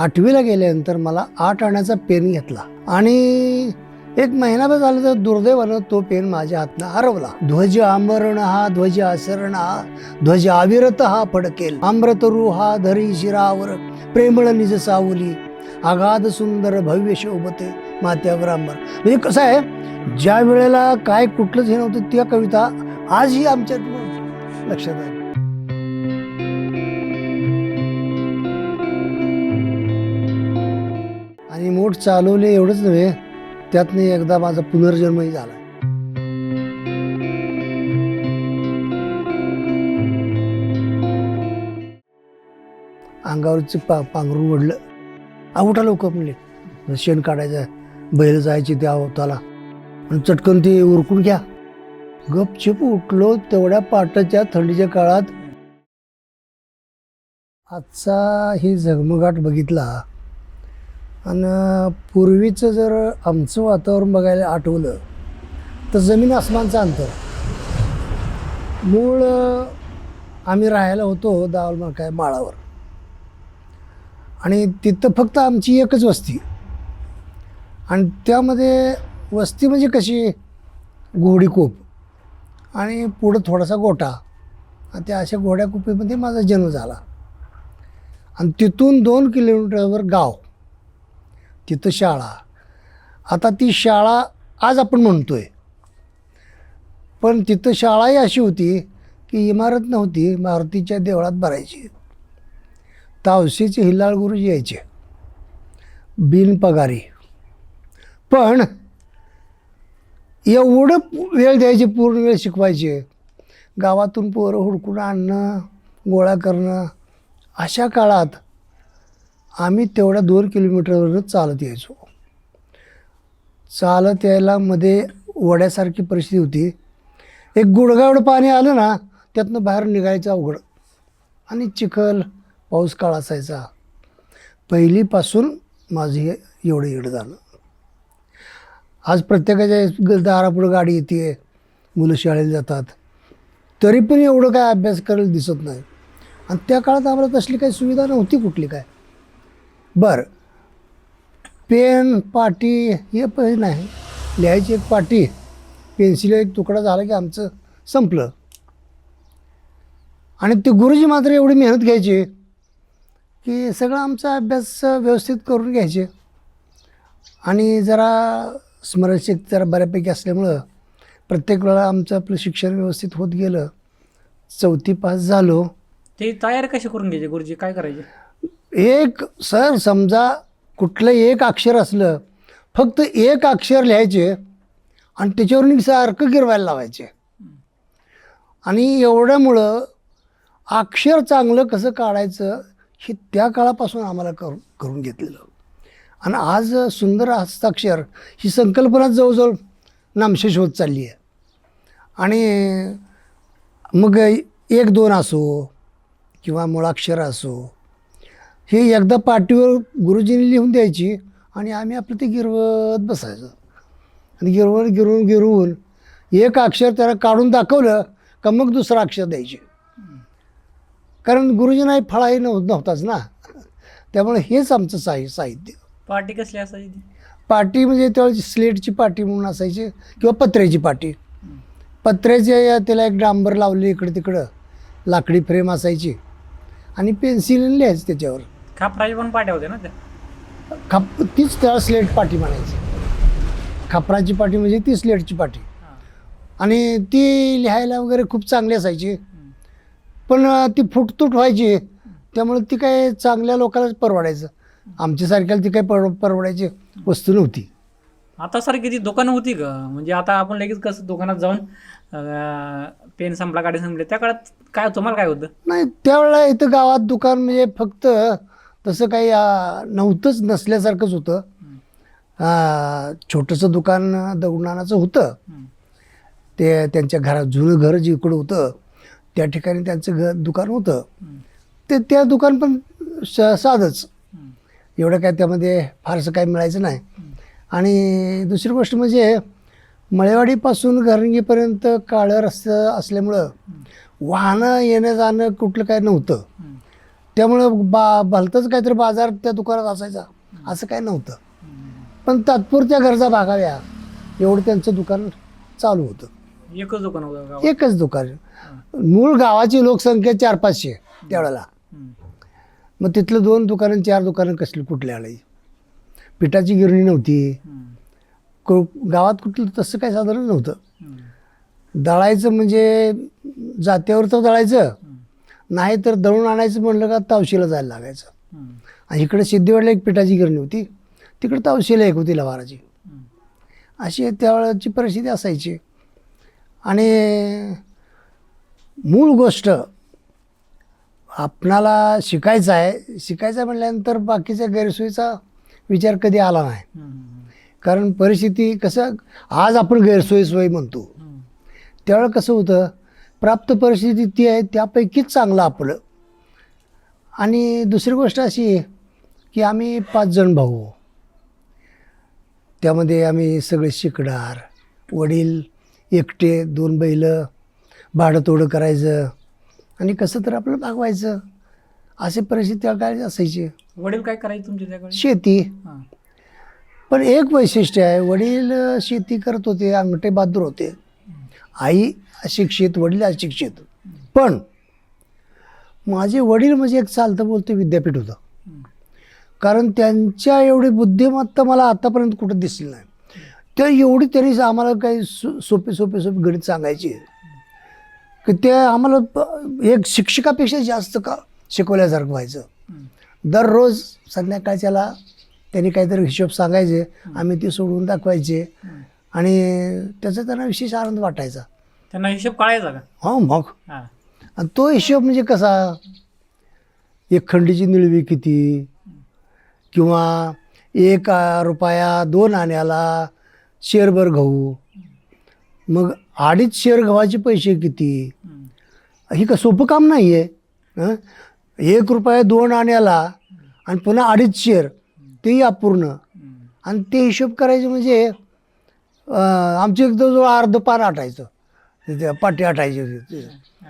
आठवीला गेल्यानंतर मला आठ आण्याचा पेन घेतला. आणि एक महिनाभर झालं तर दुर्दैवानं तो पेन माझ्या हातनं हरवला. ध्वज आमरण हा ध्वज आसरण हा ध्वज आविरत हा फडकेल. आम्रतरू हा धरी शिरावर प्रेमळ निज सावली. आगाध सुंदर भव्य शोभते मात्यावर अंबर. म्हणजे कसं आहे ज्या वेळेला काय कुठलंच हे नव्हतं त्या कविता आजही आमच्या लक्षात आहे आणि चालवले एवढंच नव्हे त्यातनं एकदा माझा पुनर्जन्मही झाला. अंगावरचं पा पांघरून ओढलं. आवटा लवकर म्हणले शेण काढायचं बैल जायची त्या अवताला आणि चटकन ते उरकून घ्या. गपचिप उठलो तेवढ्या पाटाच्या थंडीच्या काळात. आजचा ही झगमगाट बघितला आणि पूर्वीचं जर आमचं वातावरण बघायला आठवलं तर जमीन आसमानचं अंतर. मूळ आम्ही राहायला होतो दावल काय माळावर. आणि तिथं फक्त आमची एकच वस्ती. आणि त्यामध्ये वस्ती म्हणजे कशी? घोडीकोप आणि पुढं थोडासा गोठा. आणि त्या अशा घोड्याकुपीमध्ये माझा जन्म झाला. आणि तिथून दोन किलोमीटरवर गाव. तिथं शाळा. आता ती शाळा आज आपण म्हणतो आहे पण तिथं शाळाही अशी होती की इमारत नव्हती मारुतीच्या देवळात भरायची. तावशीचे हिल्लाळ गुरुजी यायचे. बिनपगारी पण एवढं वेळ द्यायचे पूर्ण वेळ शिकवायचे. गावातून पोरं हुडकून आणणं गोळा करणं अशा काळात आम्ही तेवढ्या दोन किलोमीटरवरच चालत यायचो. चालत यायला मध्ये वड्यासारखी परिस्थिती होती. एक गुडगावडं पाणी आलं ना त्यातनं बाहेर निघायचं अवघड. आणि चिखल पाऊस काळ असायचा. पहिलीपासून माझं हे एवढं येडं झालं. आज प्रत्येकाच्या दारापुढं गाडी येते मुलं शाळेला जातात. तरी पण एवढं काय अभ्यास करायला दिसत नाही. आणि त्या काळात आम्हाला तसली काही सुविधा नव्हती कुठली काय. बरं. पेन पाटी हे पण नाही. लिहायची एक पाटी. पेन्सिल एक तुकडा झाला की आमचं संपलं. आणि ते गुरुजी मात्र एवढी मेहनत घ्यायची की सगळा आमचा अभ्यास व्यवस्थित करून घ्यायचे. आणि जरा स्मरणशक्ती जरा बऱ्यापैकी असल्यामुळं प्रत्येक वेळा आमचं आपलं शिक्षण व्यवस्थित होत गेलं. चौथी पास झालो. ते तयार कशी करून घ्यायचे गुरुजी? काय करायचे? एक सर समजा कुठलं एक अक्षर असलं फक्त एक अक्षर लिहायचे आणि त्याच्यावरून सारखं गिरवायला लावायचे. आणि एवढ्यामुळं अक्षर चांगलं कसं काढायचं हे त्या काळापासून आम्हाला कर करून घेतलेलं. आणि आज सुंदर हस्ताक्षर ही संकल्पना जवळजवळ नामशेष होत चालली आहे. आणि मग एक दोन असो किंवा मुळाक्षर असो हे एकदा पाटीवर गुरुजींनी लिहून द्यायची आणि आम्ही आपलं ते गिरवत बसायचं. आणि गिरवून गिरवून गिरवून एक अक्षर त्याला काढून दाखवलं का मग दुसरं अक्षर द्यायचे. कारण गुरुजींना फळाही नव्ह नव्हताच ना. त्यामुळे हेच आमचं साहि साहित्य. पार्टी कसली असायची? पाटी म्हणजे त्यावेळेची स्लेटची पाटी म्हणून असायची किंवा पत्र्याची पाटी. पत्र्याच्या त्याला एक डांबर लावले इकडं तिकडं लाकडी फ्रेम असायची. आणि पेन्सिल लिहायचं त्याच्यावर. खापराच्या पण पाट्या होत्या ना त्या. खाप तीच त्याला स्लेट पाटी म्हणायची. खापराची पाटी म्हणजे ती स्लेटची पाटी. हां. आणि ती लिहायला वगैरे खूप चांगली असायची. पण ती फुटतूट व्हायची. त्यामुळे ती काय चांगल्या लोकांनाच परवडायचं. आमच्यासारख्याला ती काय पर परवडायची वस्तू नव्हती. आता सारखी ती दुकानं होती का म्हणजे आता आपण लगेच कसं दुकानात जाऊन पेन संपला गाडी संपली. त्या काळात काय तुम्हाला काय होतं? नाही त्यावेळेला इथं गावात दुकान म्हणजे फक्त तसं काही नव्हतंच नसल्यासारखंच होतं छोटंसं दुकान दगडनानाचं होतं. ते त्यांच्या घरात जुनं घर जिकडं होतं त्या ठिकाणी त्यांचं घर दुकान होतं. ते त्या दुकान पण स साधंच. एवढं काय त्यामध्ये फारसं काही मिळायचं नाही आणि दुसरी गोष्ट म्हणजे मळेवाडीपासून घरंगीपर्यंत काळं रस्ता असल्यामुळं वाहनं येणं जाणं कुठलं काय नव्हतं. त्यामुळं बा भलतंच काहीतरी बाजार त्या दुकानात असायचा. असं काय नव्हतं. पण तात्पुरत्या गरजा भागाव्या एवढं त्यांचं दुकान चालू होतं. एकच दुकान होतं गावात? एकच दुकान. मूळ गावाची लोकसंख्या चार पाचशे त्यावेळेला. हम्म. मग तिथलं दोन दुकानं चार दुकानं कसली कुठल्या आली पिठाची गिरणी नव्हती. हम्म. को- गावात कुठलं तसं काही साधारण नव्हतं. हम्म. दळायचं म्हणजे जात्यावर तर दळायचं नाही तर दळून आणायचं म्हणलं का तावशीला जायला लागायचं. आणि इकडे सिद्धीवाडला एक पिठाची गिरणी होती तिकडे तावशीला एक होती लवाराची. अशी त्यावेळेची परिस्थिती असायची आणि मूळ गोष्ट आपणाला शिकायचं आहे शिकायचं आहे म्हटल्यानंतर बाकीच्या गैरसोयीचा विचार कधी आला नाही. कारण परिस्थिती कसं आज आपण गैरसोयी सोयी म्हणतो. त्यावेळेला कसं होतं प्राप्त परिस्थिती ती आहे त्यापैकीच चांगलं आपलं. आणि दुसरी गोष्ट अशी आहे की आम्ही पाच जण भाऊ. त्यामध्ये आम्ही सगळे शिकणार. वडील एकटे दोन बैल भाडं तोडं करायचं आणि कसं तर आपलं भागवायचं. अशी परिस्थिती त्या काळी असायची. वडील काय करायचे तुमच्या शेती. पण एक वैशिष्ट्य आहे वडील शेती करत होते अंगठे बहादूर होते. आई अशिक्षित वडील अशिक्षित. पण माझे वडील म्हणजे एक चालतं बोलते विद्यापीठ होतं. कारण त्यांच्या एवढी बुद्धिमत्ता मला आतापर्यंत कुठं दिसली नाही. ते एवढी तरी आम्हाला काही सो सोपे सोपे सोपे गणित सांगायची की ते आम्हाला प- एक शिक्षकापेक्षा जास्त का शिकवल्यासारखं व्हायचं. दररोज संध्याकाळच्याला त्यांनी काहीतरी हिशोब सांगायचे. आम्ही ते सोडवून दाखवायचे. आणि त्याचा त्यांना विशेष आनंद वाटायचा. त्यांना हिशोब कळायचा का? हो मग. हां. आणि तो हिशोब म्हणजे कसा? एक खंडीची निळवी किती? किंवा एक आ, रुपया दोन आण्याला शेरभर गहू. मग अडीच शेर गव्हाचे पैसे किती? हम्म. ही का सोपं काम नाही आहे? एक रुपया दोन आण्याला आणि पुन्हा अडीच शेर तेही अपूर्ण. हम्म. आणि ते हिशोब करायचे म्हणजे अं, आमचे एक जवळ अर्ध पान आटायचं ते पाटी आटायची होती.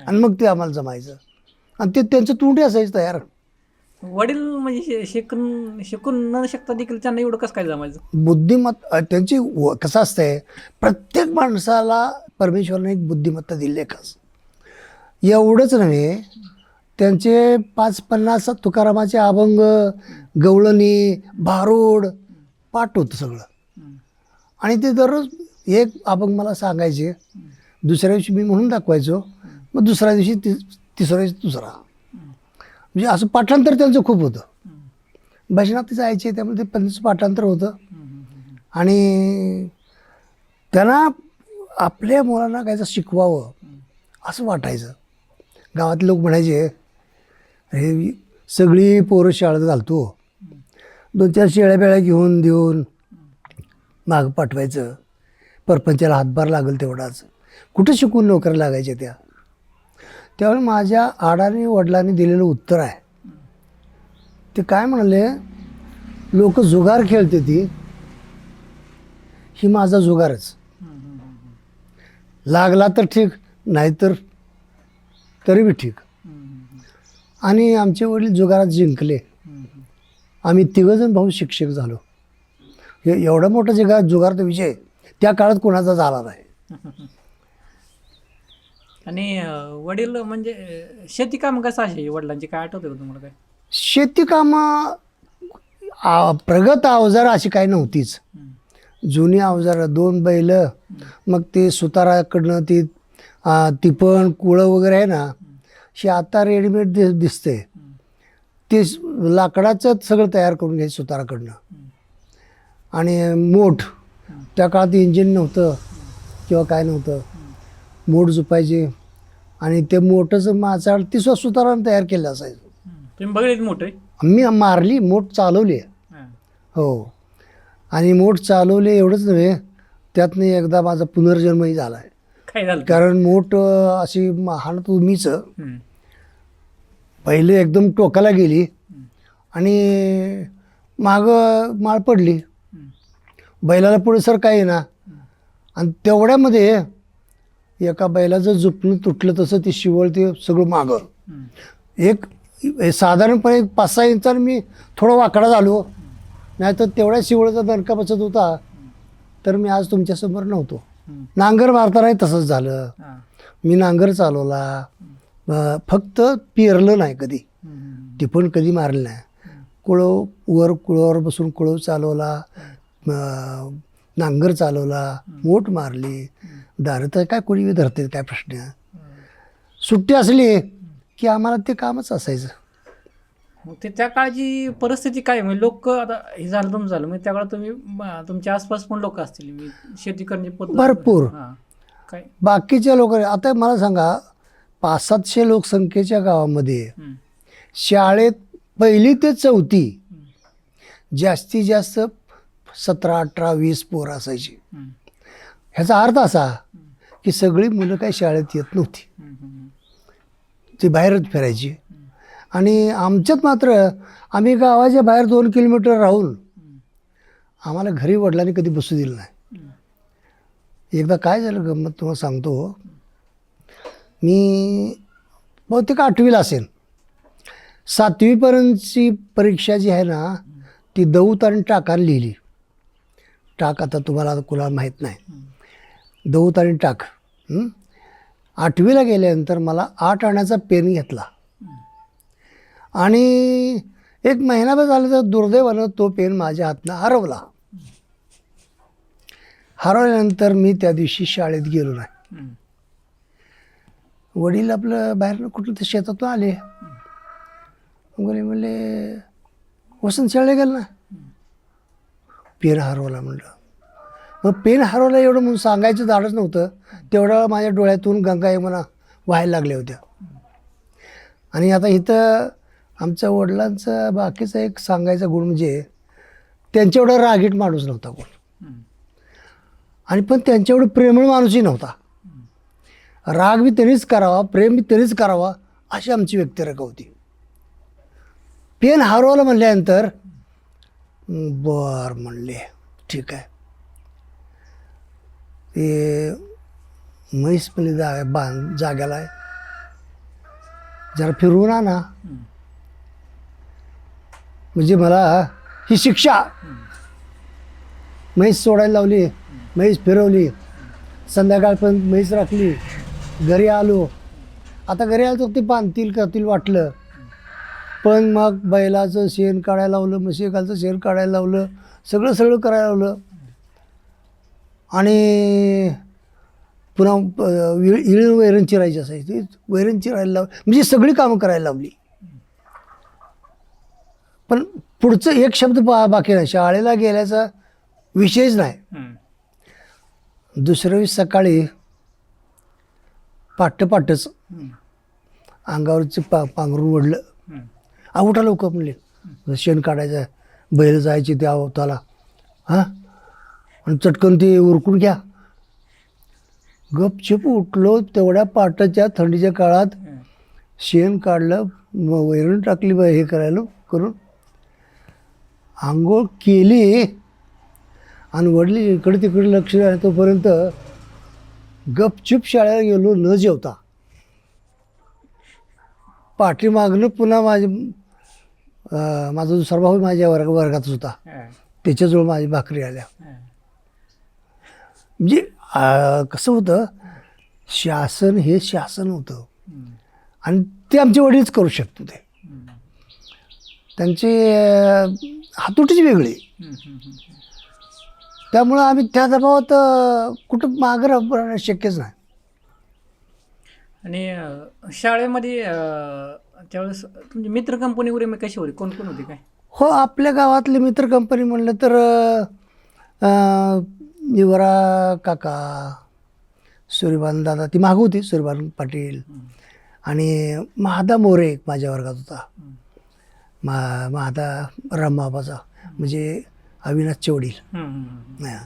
आणि मग ते आम्हाला जमायचं. आणि ते त्यांचं तोंडी असायचं तयार. वडील म्हणजे शिकून शिकून न शकता देखील त्यांना एवढं कसं काय जमायचं? बुद्धिमत त्यांची व- कसं असतंय प्रत्येक माणसाला परमेश्वराने एक बुद्धिमत्ता दिली आहे. खास एवढंच नव्हे त्यांचे पाच पन्नास तुकारामाचे अभंग गवळणी भारूड पाठ होतं सगळं. आणि ते दररोज एक अभंग मला सांगायचे दुसऱ्या दिवशी मी म्हणून दाखवायचो मग दुसऱ्या दिवशी ति तिसऱ्या दिवशी दुसरा. म्हणजे असं पाठांतर त्यांचं खूप होतं. हम्म. भजनात जायचे त्यामुळे ते पंच पाठांतर होतं. आणि त्यांना आपल्या मुलांना काहीचं शिकवावं असं वाटायचं. गावातले लोक म्हणायचे अरे सगळी पोरं शाळेत घालतो. दोन चार शेळ्या बेळ्या घेऊन देऊन मागं पाठवायचं. परपंचाला हातभार लागेल तेवढाच. कुठं शिकून नोकऱ्या लागायच्या त्या? त्यावेळी माझ्या आडाने वडिलांनी दिलेलं उत्तर आहे. ते काय म्हणाले? लोक जुगार खेळते ती. ही माझा जुगारच. लागला तर ठीक नाहीतर तरी बी ठीक. आणि आमचे वडील जुगारात जिंकले. आम्ही तिघंजण भाऊ शिक्षक झालो. हे मोठं मोठा जुगार तो विजय त्या काळात कोणाचा झाला नाही. आणि अं, वडील म्हणजे अं, शेती काम कसं असे वडिलांची? काय आठवते का तुम्हाला काय? शेती कामं आ- प्रगत अवजार अशी काही नव्हतीच. हम्म. जुनी अवजारं दोन बैल मग ते सुताराकडनं ती आ, तिपण कुळं वगैरे आहे ना हे आता रेडीमेड दि दिसते. ते स- लाकडाचंच सगळं तयार करून घ्यायचं सुताराकडनं. आणि मोठ. त्या काळात इंजिन नव्हतं किंवा काय नव्हतं. मोठ झुपायचे. आणि ते मोठंचं माचाड ती स्व सुतारानं तयार केलं असायचं. तुम्ही बघितले मोठं मी मारली मोठ चालवली. हां. आणि मोठ चालवले एवढंच नव्हे त्यातनं एकदा माझा पुनर्जन्मही झाला आहे काय झालं? कारण मोठ अशी हाणत मीच. पहिले एकदम टोकाला गेली. आणि मागं माळ पडली. बैलाला पुढे सर काही ना. आणि तेवढ्यामध्ये एका बैलाचं झुपणं तुटलं तसं ते शिवळ ते सगळं मागं. एक साधारणपणे एक पाच सहा इंचानं मी थोडा वाकडा झालो नाही तर तेवढ्या शिवळाचा दणका बसत होता तर मी आज तुमच्यासमोर नव्हतो. नांगर मारतानाही तसंच झालं. मी नांगर चालवला फक्त पेरलं नाही कधी. ते पण कधी मारलं नाही कुळव वर कुळवर बसून कुळव चालवला नांगर चालवला मोठ मारली. दारं तर काय कोणी धरते काय प्रश्न. सुट्टी असली की आम्हाला ते कामच असायचं. मग ते त्या काळची परिस्थिती काय? म्हणजे लोक आता हे झालं तुमचं झालं. म्हणजे त्या काळात तुम्ही तुमच्या आसपास पण लोक असतील. मी शेती करण्याची पद्धत भरपूर. काय? बाकीच्या लोक आता मला सांगा पाच सातशे लोकसंख्येच्या गावामध्ये. शाळेत पहिली ते चौथी जास्तीत जास्त सतरा अठरा वीस पोरं असायची. ह्याचा अर्थ असा की सगळी मुलं काही शाळेत येत नव्हती. ती बाहेरच फिरायची आणि आमच्यात मात्र आम्ही गावाच्या बाहेर दोन किलोमीटर राहून. आम्हाला घरी वडिलांनी कधी बसू दिलं नाही. एकदा काय झालं गंमत तुम्हाला सांगतो मी बहुतेक आठवीला असेल सातवीपर्यंतची परीक्षा जी आहे ना ती दौत आणि टाकाने लिहिली टाक आता तुम्हाला कुणाला माहीत नाही. दौत आणि टाक? आठवीला गेल्यानंतर मला आठ आण्याचा पेन घेतला. आणि एक महिनाभर झालं तर दुर्दैवानं तो पेन माझ्या हातनं हरवला. हरवल्यानंतर मी त्या दिवशी शाळेत गेलो नाही. वडील आपलं बाहेरनं कुठं तर शेतातून आले. मुली म्हणले वसंत शाळेत गेलं ना? पेन हरवला म्हणलं. मग पेन हरवला एवढं म्हणून सांगायचं झाडच नव्हतं. तेवढं माझ्या डोळ्यातून गंगा यमुना व्हायला लागल्या होत्या. आणि आता इथं आमच्या वडिलांचं बाकीचा एक सांगायचा गुण म्हणजे त्यांच्या एवढा रागीट माणूस नव्हता कोण. आणि पण त्यांच्या एवढं प्रेमळ माणूसही नव्हता. राग बी त्यांनीच करावा प्रेम बी त्यांनीच करावा अशी आमची व्यक्तिरेखा होती. पेन हरवलं म्हणल्यानंतर बर म्हणले. ठीक आहे. ते म्हैस पण जा बांध जाग्याला आहे. जरा फिरवून आणा. म्हणजे मला ही शिक्षा. म्हैस सोडायला लावली म्हैस फिरवली. संध्याकाळपर्यंत म्हैस राखली. घरी आलो. आता घरी आलो तर ते बांधतील करतील वाटलं. पण मग बैलाचं शेण काढायला लावलं म्हशीकालचं शेण काढायला लावलं सगळं सगळं करायला लावलं आणि पुन्हा विळ इळ वैरण चिरायची असायची वैरण चिरायला लाव म्हणजे सगळी कामं करायला लावली पण पुढचं एक शब्द बा बाकी नाही शाळेला गेल्याचा विषयच नाही. दुसऱ्या दिवशी सकाळी पाट्ट पाट्टच. अंगावरचं पा पांघरून ओढलं. आ उठा लवकर म्हणले. शेण काढायचं बैल जायची त्या अवताला. हां? आणि चटकन ते उरकून घ्या. गपचिप उठलो तेवढ्या पाटाच्या थंडीच्या काळात. शेण काढलं मग वैरण टाकली बा हे करायला करून. आंघोळ केली आणि वडली इकडे तिकडे लक्ष द्यायला तोपर्यंत गपचूप शाळेला गेलो न जेवता. पाठीमागनं पुन्हा माझे अं, माझा दुसरा भाऊ माझ्या वर्ग वर्गातच होता. त्याच्याजवळ माझी भाकरी आल्या. म्हणजे अं, कसं होतं शासन हे शासन होतं. आणि ते आमचे वडीलच करू शकतो ते. त्यांचे अं, हातोटीच वेगळी. त्यामुळं आम्ही त्या दबावात अं, कुठं मागं राहणं शक्यच नाही आणि अं, शाळेमध्ये अं, त्यावेळेस तुमची मित्र कंपनी वगैरे मग कशी होती कोण कोण होती काय हो आपल्या गावातले मित्र कंपनी म्हणलं तर अं, युवरा काका सूर्यभान दादा ती मागं होती सूर्यभान पाटील आणि महादा मोरे एक माझ्या वर्गात होता. मा महादा रामबाबाचा म्हणजे अविनाश चौडील हम्म. हम्म. हा,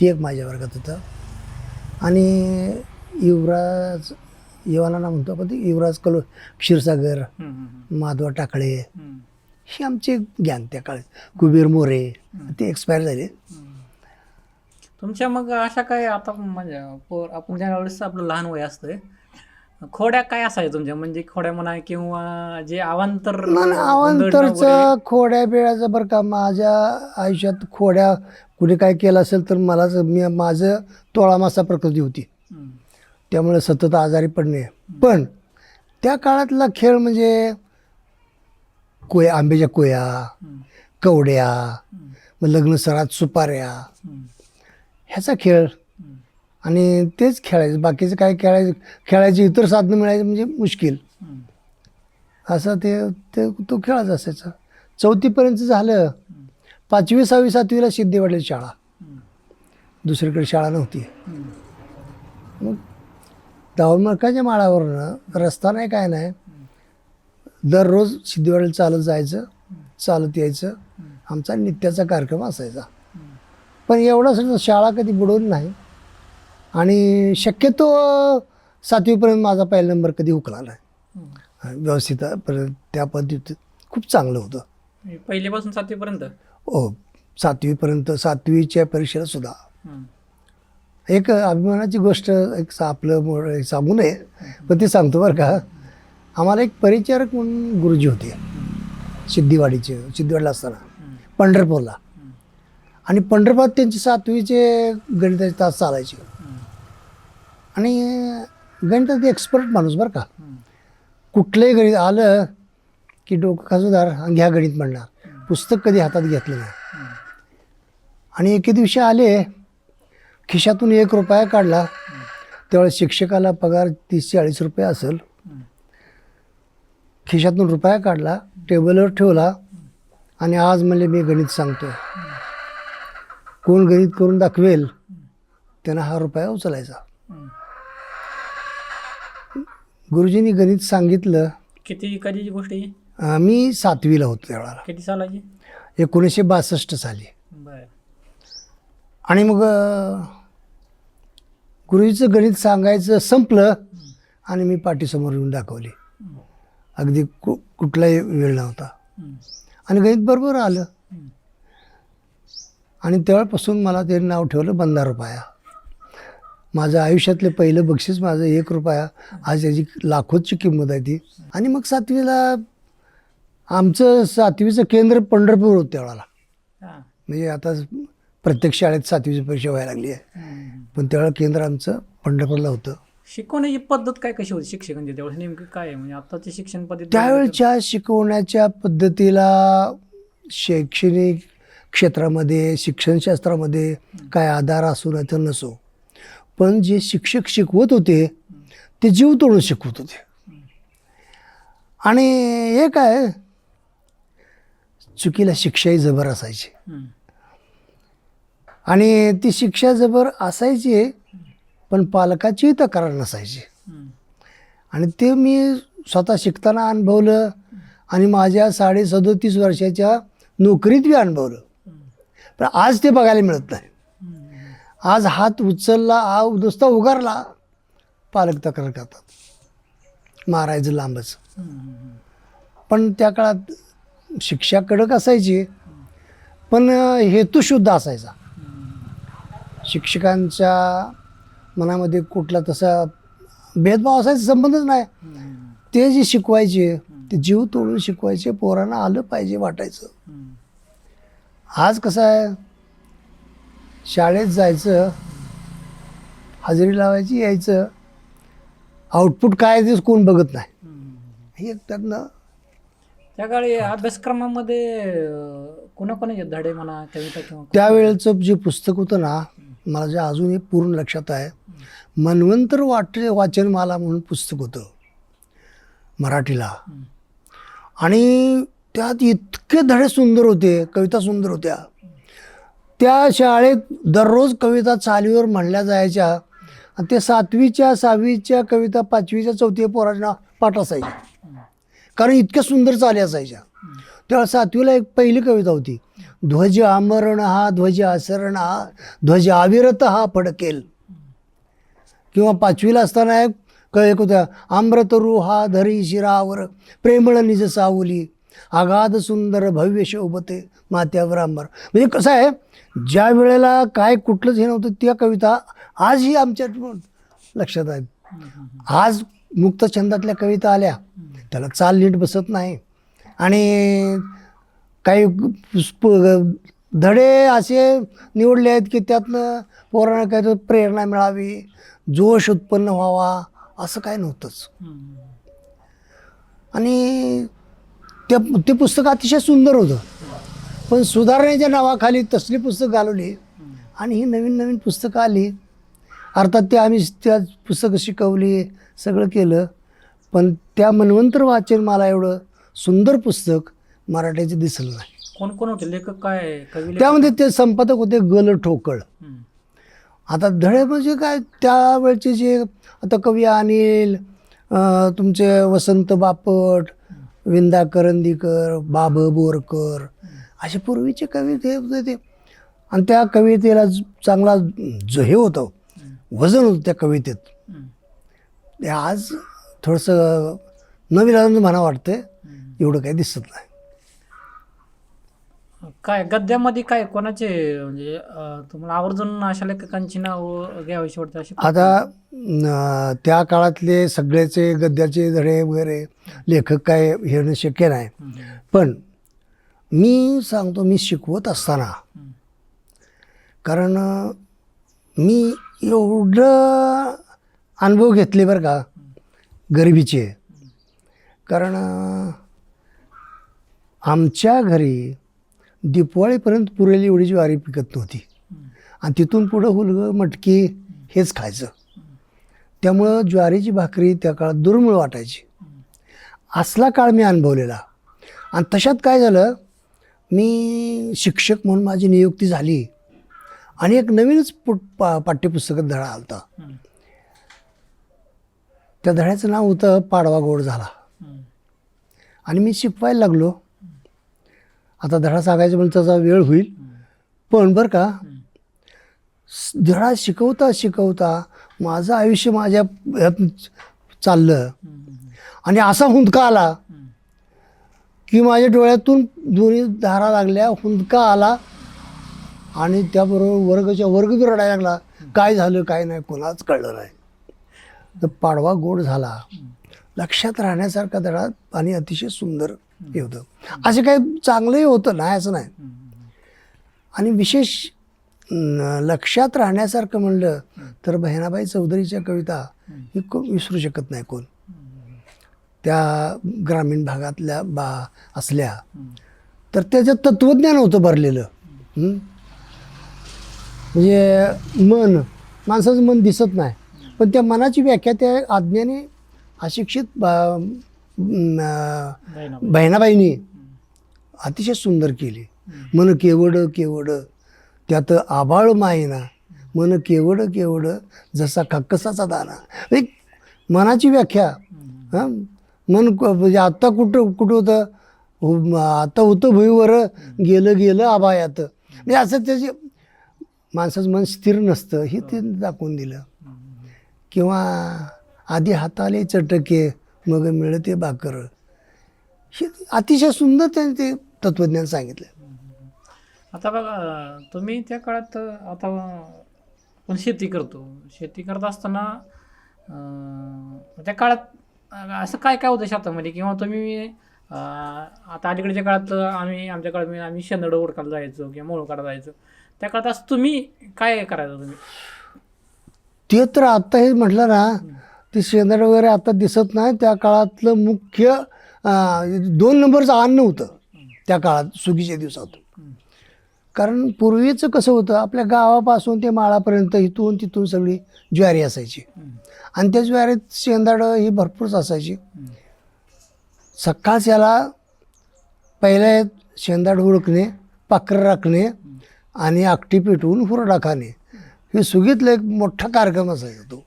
ती एक माझ्या वर्गात होतं आणि युवराज येवाला म्हणतो आपण ते युवराज कलो क्षीरसागर. माधव टाकळे. ही आमची गँग त्या काळात कुबीर मोरे ते एक्सपायर झाले तुमच्या मग अशा काय आता म्हणजे आपण ज्या वेळेस आपलं लहान वय असतं खोड्या काय असायच्या तुमच्या म्हणजे खोड्या म्हणा किंवा जे अवांतर अवांतरचं? खोड्या बिळाचं बरं का माझ्या आयुष्यात खोड्या कुणी काय केलं असेल तर मलाच मी माझं तोळा मासा प्रकृती होती. त्यामुळे सतत आजारी पडणे. पण त्या काळातला खेळ म्हणजे कोया आंब्याच्या कोया कवड्या मग लग्न सरात सुपाऱ्या ह्याचा खेळ. आणि तेच खेळायचं. बाकीचं काय खेळायचं? खेळायची इतर साधनं मिळायचं म्हणजे मुश्किल. असं ते ते तो खेळाच असायचा. चौथीपर्यंत झालं. पाचवी सहावी सातवीला सिद्धेवाडीला शाळा. दुसरीकडे शाळा नव्हती. मग दावणमरकाच्या माळावरनं रस्ता नाही काय नाही. दररोज सिद्धेवाडीला चालत जायचं चालत यायचं. आमचा नित्याचा कार्यक्रम असायचा. पण एवढा शाळा कधी बुडवली नाही. आणि शक्यतो सातवीपर्यंत माझा पहिला नंबर कधी हुकला नाही. व्यवस्थित त्या पद्धतीत खूप चांगलं होतं. हे पहिलीपासून सातवीपर्यंत? हो सातवीपर्यंत सातवीच्या परीक्षेला सुद्धा. एक अभिमानाची गोष्ट एक सा- आपलं एक सांगू नये पण ते सांगतो बरं का. आम्हाला एक परिचारक म्हणून गुरुजी होते. सिद्धिवाडीचे सिद्धिवाडीला असताना. पंढरपूरला. आणि पंढरपूरात त्यांचे सातवीचे गणिताचे तास चालायचे. आणि गणितात एक्सपर्ट माणूस बरं का. कुठलंही गणित आलं की डोकं खासदार आणि घ्या गणित म्हणणार. पुस्तक कधी हातात घेतलं नाही. आणि एके दिवशी आले खिशातून एक रुपया काढला त्यावेळेस शिक्षकाला पगार तीस चाळीस रुपये असेल. खिशातून रुपया काढला टेबलवर ठेवला आणि आज म्हणले मी गणित सांगतोय. कोण गणित करून दाखवेल त्यानं हा रुपया उचलायचा. गुरुजींनी गणित सांगितलं. किती कधीची गोष्ट आहे मी सातवीला होतो त्यावेळेला किती सालाची? एकोणीसशे बासष्ट साली. आणि मग गुरुजीचं गणित सांगायचं संपलं आणि मी पाठीसमोर येऊन दाखवली अगदी कु कुठलाही वेळ नव्हता. आणि गणित बरोबर आलं. आणि तेव्हापासून मला ते नाव ठेवलं बंदा रुपया माझं आयुष्यातलं पहिलं बक्षीस माझं एक रुपया आज त्याची लाखोची किंमत आहे ती आणि मग सातवीला आमचं सातवीचं केंद्र पंढरपूर होतं त्यावेळेला. म्हणजे आता प्रत्येक शाळेत सातवीची परीक्षा व्हायला लागली आहे. पण त्यावेळेला केंद्र आमचं पंढरपूरला होतं. शिकवण्याची पद्धत काय कशी होती शिक्षकांची त्यावेळेस नेमकं काय आहे? म्हणजे आताची शिक्षण पद्धती त्यावेळच्या शिकवण्याच्या पद्धतीला शैक्षणिक क्षेत्रामध्ये शिक्षणशास्त्रामध्ये काय आधार असू नाही तर नसो. पण जे शिक्षक शिकवत होते ते जीव तोडून शिकवत होते. आणि हे काय? चुकीला शिक्षाही जबर असायची. हम्म. आणि ती शिक्षा जबर असायची पण पालकाचीही तक्रार नसायची. आणि ते मी स्वतः शिकताना अनुभवलं आणि माझ्या साडे सदोतीस वर्षाच्या नोकरीत बी अनुभवलं. पण आज ते बघायला मिळत नाही. आज हात उचलला आ नुसता उगारला पालक तक्रार करतात. मारायचं लांबच. पण त्या काळात शिक्षा कडक असायची. पण हेतू शुद्ध असायचा. शिक्षकांच्या मनामध्ये कुठला तसा भेदभाव असायचा संबंधच नाही. ते जे शिकवायचे ते जीव तोडून शिकवायचे पोरांना आलं पाहिजे वाटायचं. आज कसं आहे शाळेत जायचं हजेरी लावायची यायचं आउटपुट काय ते कोण बघत नाही. हे त्यातनं त्या काळी अभ्यासक्रमामध्ये अं, कोणाकोणाचे धडे म्हणा त्यावेळेचं जे पुस्तक होतं ना माझ्या अजूनही पूर्ण लक्षात आहे. मनवंतर वाट वाचनमाला म्हणून पुस्तक होतं. मराठीला. आणि त्यात इतके धडे सुंदर होते कविता सुंदर होत्या. त्या शाळेत दररोज कविता चालीवर म्हणल्या जायच्या. आणि ते सातवीच्या सहावीच्या कविता पाचवीच्या चौथीच्या पोरांना पाठ असायच्या कारण इतक्या सुंदर चाली असायच्या. त्या सातवीला एक पहिली कविता होती. ध्वज आमरण हा ध्वज आसरण हा ध्वज अविरत हा फडकेल किंवा पाचवीला असताना एक क- एक होत्या आम्रतरू हा धरी शिरावर प्रेमळ निज सावली आगाध सुंदर भव्य शोभते मात्यावर आंबर म्हणजे कसं आहे ज्या वेळेला काय कुठलंच हे नव्हतं त्या कविता आजही आमच्या लक्षात आहेत आज मुक्त छंदातल्या कविता आल्या त्याला चाल नीट बसत नाही आणि काही धडे असे निवडले आहेत की त्यातनं पोरांना काही प्रेरणा मिळावी जोश उत्पन्न व्हावा असं काय नव्हतंच. आणि त्या ते पुस्तक अतिशय सुंदर होतं. पण सुधारणेच्या नावाखाली तसली पुस्तकं घालवली आणि ही नवीन नवीन पुस्तकं आली. अर्थात ते आम्ही त्या पुस्तकं शिकवली सगळं केलं. पण त्या मनवंतर वाचन मला एवढं सुंदर पुस्तक मराठीचं दिसलं नाही. कोण कोण होते? लेखक काय कवी लेखक? त्यामध्ये ते संपादक होते गल ठोकळ. हम्म. आता धडे म्हणजे काय? त्यावेळचे जे आता कवी अनिल अं, तुमचे वसंत बापट विंदा करंदीकर बाब बोरकर असे पूर्वीचे कवी ते होते ते. आणि त्या कवितेला ज- चांगला ज- हे होतं वजन होतं त्या कवितेत. हम्म. ते आज थोडंसं नवीन आनंद म्हणा वाटतंय. हम्म. एवढं काही दिसत नाही. काय गद्यामध्ये काय कोणाचे म्हणजे अं, तुम्हाला आवर्जून अशा लेखकांची नाव घ्यावीशी वाटतं अशी आता त्या काळातले सगळ्याचे गद्याचे धडे वगैरे लेखक काय हे शक्य नाही. हम्म. पण मी सांगतो मी शिकवत असताना हम्म. कारण अ, मी एवढं अनुभव घेतले बरं का गरिबीचे. कारण अ, आमच्या घरी दिपवाळीपर्यंत पुरेली एवढी ज्वारी पिकत नव्हती. आणि तिथून पुढं हुलगं मटकी हेच खायचं. त्यामुळं ज्वारीची भाकरी त्या काळात दुर्मिळ वाटायची. असला काळ मी अनुभवलेला. आणि तशात काय झालं मी शिक्षक म्हणून माझी नियुक्ती झाली. आणि एक नवीनच पुट पा पाठ्यपुस्तकात धडा आलता. त्या धड्याचं नाव होतं पाडवा गोड झाला. आणि मी शिकवायला लागलो. आता धडा सांगायचं म्हणजे त्याचा वेळ होईल. पण बरं का धडा शिकवता शिकवता माझं आयुष्य माझ्या चाललं. आणि असा हुंदका आला की माझ्या डोळ्यातून दोन्ही धारा लागल्या हुंदका आला आणि त्याबरोबर वर्गच्या वर्ग बी रडायला लागला. काय झालं काय नाही कोणाच कळलं नाही. तर पाडवा गोड झाला. लक्षात राहण्यासारखा धडा आणि अतिशय सुंदर हे होतं. असं काही चांगलंही होतं नाही असं नाही. आणि विशेष लक्षात राहण्यासारखं म्हणलं तर बहिणाबाई चौधरीच्या कविता ही विसरू शकत नाही कोण. त्या ग्रामीण भागातल्या बा असल्या. तर त्याच्यात तत्त्वज्ञान होतं भरलेलं? म्हणजे मन माणसाचं मन दिसत नाही. पण त्या मनाची व्याख्या त्या आज्ञाने अशिक्षित. बहिणाबाईंनी अतिशय सुंदर केली. मन केवड केवड. त्यात आबाळ मायना. मन केवड केवड. जसा कक्कसाचा दाना. एक मनाची व्याख्या. हं? मन क- म्हणजे आत्ता कुठं कुठं होतं? हो, आता होतं भुईवर. गेलं गेलं आबायात म्हणजे असं त्याचे माणसाचं मन स्थिर नसतं. हे ते दाखवून दिलं. किंवा आधी हाताले चटके. मग मिळते बाकर हे अतिशय सुंदर त्यांनी ते तत्त्वज्ञान सांगितलं. आता बघा तुम्ही त्या काळात आता आपण शेती करतो. शेती करत असताना त्या काळात असं काय काय होतं शेतामध्ये? किंवा तुम्ही आता अलीकडच्या काळात आम्ही आमच्या काळात आम्ही शेंदडं ओळखायला जायचो किंवा मोळ काढायला जायचो. त्या काळात असं तुम्ही काय करायचं तुम्ही? ते तर आत्ता हे म्हटलं ना ते शेंदड वगैरे आता दिसत नाही. त्या काळातलं मुख्य दोन नंबरचं अन्न होतं त्या काळात सुगीच्या दिवसात कारण पूर्वीचं कसं होतं आपल्या गावापासून ते माळापर्यंत इथून तिथून सगळी ज्वारी असायची. आणि त्या ज्वारीत शेंदाडं ही भरपूरच असायची. सकाळच याला पहिल्या शेंदाड हुडकणे पाखरं राखणे आणि आकटी पेटवून हुरडा खाणे. हे सुगीतला एक मोठा कार्यक्रम असायचा तो.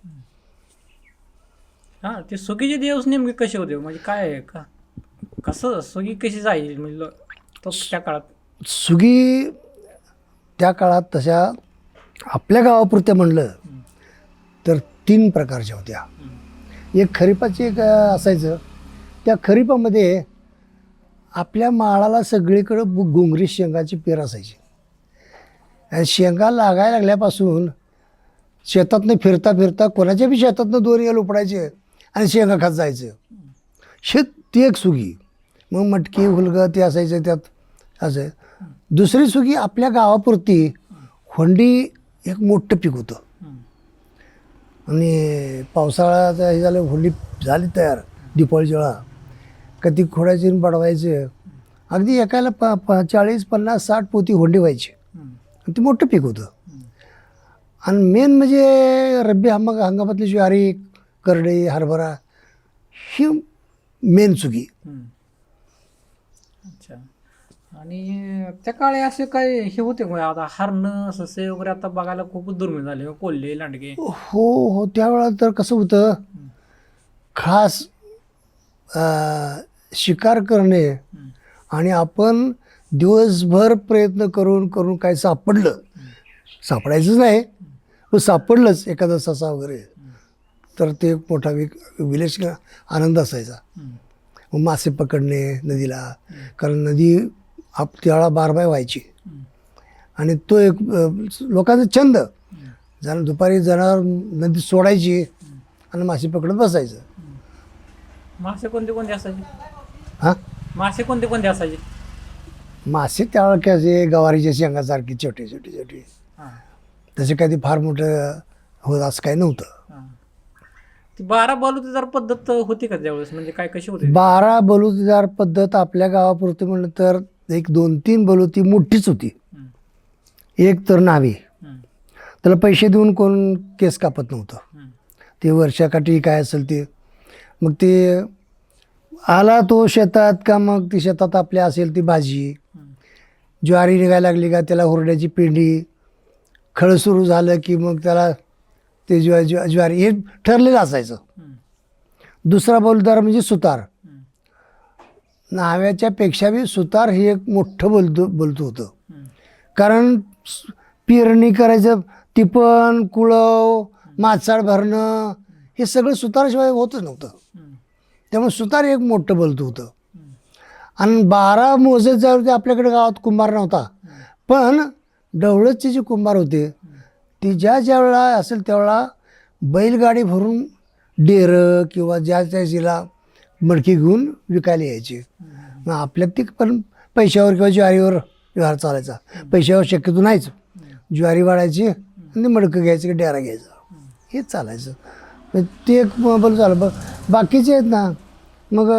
हां ते सुगीचे दिवस नेमके कसे होते? म्हणजे काय आहे? का कसं सुगी कशी जाईल? म्हणजे तो त्या काळात. सुगी त्या काळात तशा आपल्या गावापुरत्या म्हणलं तर तीन प्रकारच्या होत्या. एक खरीपाची एक असायचं. त्या खरीपामध्ये आपल्या माळाला सगळीकडं गोंगरी शेंगाची पेर असायची. आणि शेंगा लागायला लागल्यापासून शेतातनं फिरता फिरता कोणाच्या बी शेतातनं दोरी येल उपडायचे? आणि शेंगा खात जायचं. शेत ती एक सुगी मग मटकी हुलगं ते असायचं त्यात. असं. दुसरी सुगी आपल्या गावापुरती होंडी एक मोठं पीक होतं. आणि पावसाळ्याचं हे झालं हुंडी झाली तयार दिपाळीच्या वेळा कधी खोडायची आणि बडवायचं. अगदी एकाला प प चाळीस पन्नास साठ पोती होंडी व्हायची. आणि ते मोठं पीक होतं. आणि मेन म्हणजे रब्बी हंगा हंगामातली ज्वारी करडई हरभरा ही मेन हम्म. अच्छा. आणि त्या काळी असे काय हे होते का? आता हरणं ससे वगैरे आता बघायला खूपच दुर्मिळ झाले कोल्हे लांडगे. हो हो त्यावेळा तर कसं होतं खास अं, शिकार करणे. आणि आपण दिवसभर प्रयत्न करून करून काय सापडलं. सापडायचंच नाही पण सापडलंच एखादा ससा वगैरे. तर ते एक मोठा विक विलेज आनंद असायचा. मग मासे पकडणे नदीला. कारण नदी आप त्यावेळा बारबाय व्हायची. आणि तो एक लोकांचा छंद. जण दुपारी जनावर नदी सोडायची आणि मासे पकडत बसायचं. मासे कोणते कोणते असायचे? हां? मासे कोणते कोणते असायचे? मासे त्यावेळेला कसे गवारीच्या शेंगासारखे छोटे छोटे छोटे. तसे कधी फार मोठं होत असं काही नव्हतं. ती बारा बलुतेदार पद्धत होती का त्यावेळेस म्हणजे काय कशी होती बारा बलुतेदार पद्धत आपल्या गावापुरती म्हणलं तर एक दोन तीन बलुती मोठीच होती. एक तर नावी. त्याला पैसे देऊन कोण केस कापत नव्हतं. ते वर्षाकाठी काय असेल ते मग ते आला तो शेतात का मग ती शेतात आपल्या असेल ती भाजी. ज्वारी निघायला लागली का त्याला हुरड्याची पिंडी खळ सुरू झालं की मग त्याला ते ज्वा ज्वा ज्वारी हे ठरलेलं असायचं. दुसरा बोलदार म्हणजे सुतार. नाव्याच्यापेक्षा नाव्याच्या पेक्षा बी सुतार हे एक मोठं बोलतो बोलतो होतं. कारण पेरणी करायचं टिपण कुळव माचाळ भरणं हे सगळं सुताराशिवाय होतच नव्हतं. त्यामुळे सुतार एक मोठं बोलतो होतं. आणि बारा मोजे आपल्याकडे गावात कुंभार नव्हता. पण डवळतचे जे कुंभार होते ते ज्या ज्या वेळा असेल त्यावेळा बैलगाडी भरून डेरं किंवा ज्या त्या जिला मडकी घेऊन विकायला यायचे. मग आपल्यात ती पण पैशावर किंवा ज्वारीवर व्यवहार चालायचा. पैशावर शक्यतो नाहीच. ज्वारी वाढायची आणि मडकं घ्यायचं की डेरा घ्यायचा. हेच चालायचं. ते एक बोल झालं. ब बाकीचे आहेत ना मग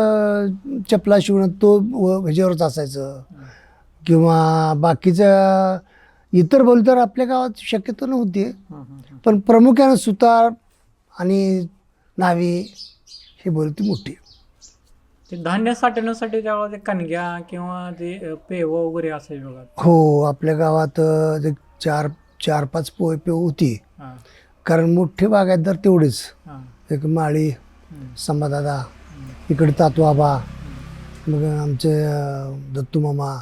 चपला शिवणं तो व- ह्याच्यावरच असायचं. किंवा बाकीचं इतर बोल तर आपल्या गावात शक्यतो नव्हती. पण प्रामुख्यानं सुतार आणि नावी हे बोलती मोठी. ते धान्य साठवण्यासाठी त्यावेळेला ते कणग्या किंवा ते पेव वगैरे असायचे बघा. हो आपल्या गावात चार चार पाच पोय पे होती. हां. कारण मोठे बागायतदार तेवढेच. हां. एक माळी हम्म. इकडे तातूआबा मग आमचे अं, दत्तू मामा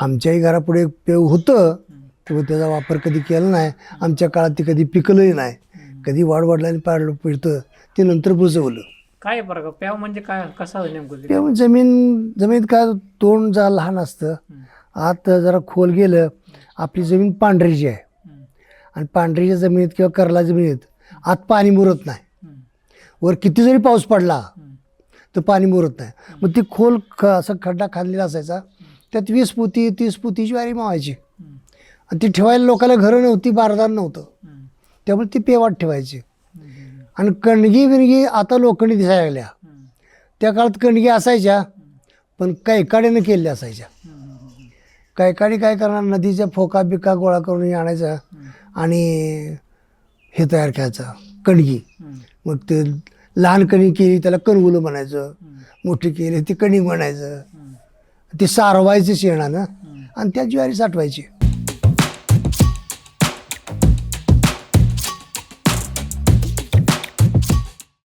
आमच्याही घरापुढे पेव होतं. तेव्हा त्याचा वापर कधी केला नाही. आमच्या काळात ते कधी पिकलंही नाही. कधी वाढवडल्याने पाडलं पिळतं ते नंतर बुजवलं. काय बरं का प्याव म्हणजे काय? कसं नेमकं तेव्हा जमीन जमीन काय तोंड जरा लहान असतं. आत जरा खोल गेलं आपली जमीन पांढरीची आहे. आणि पांढरीच्या जमिनीत किंवा करला जमिनीत आत पाणी मुरत नाही. वर किती जरी पाऊस पडला. तर पाणी मुरत नाही. मग ती खोल ख असं खड्डा खाल्लेला असायचा. त्यात वीस पुती तीस पुती ज्वारी मावायची. आणि ती ठेवायला लोकांना घरं नव्हती बारदान नव्हतं. त्यामुळे ती पेवाट ठेवायची. आणि कणगी बिणगी आता लोखंडी दिसायला लागल्या. त्या काळात कणगी असायच्या पण कैकाडीनं केलेल्या असायच्या. कैकाडी काय करणार? नदीच्या फोका बिका गोळा करून आणायचा आणि हे तयार करायचं कणगी. मग ते लहान कणी केली त्याला कणगुलं म्हणायचं. मोठी केली ती कणी म्हणायचं. ती सारवायची शेणानं आणि त्या ज्वारी साठवायची.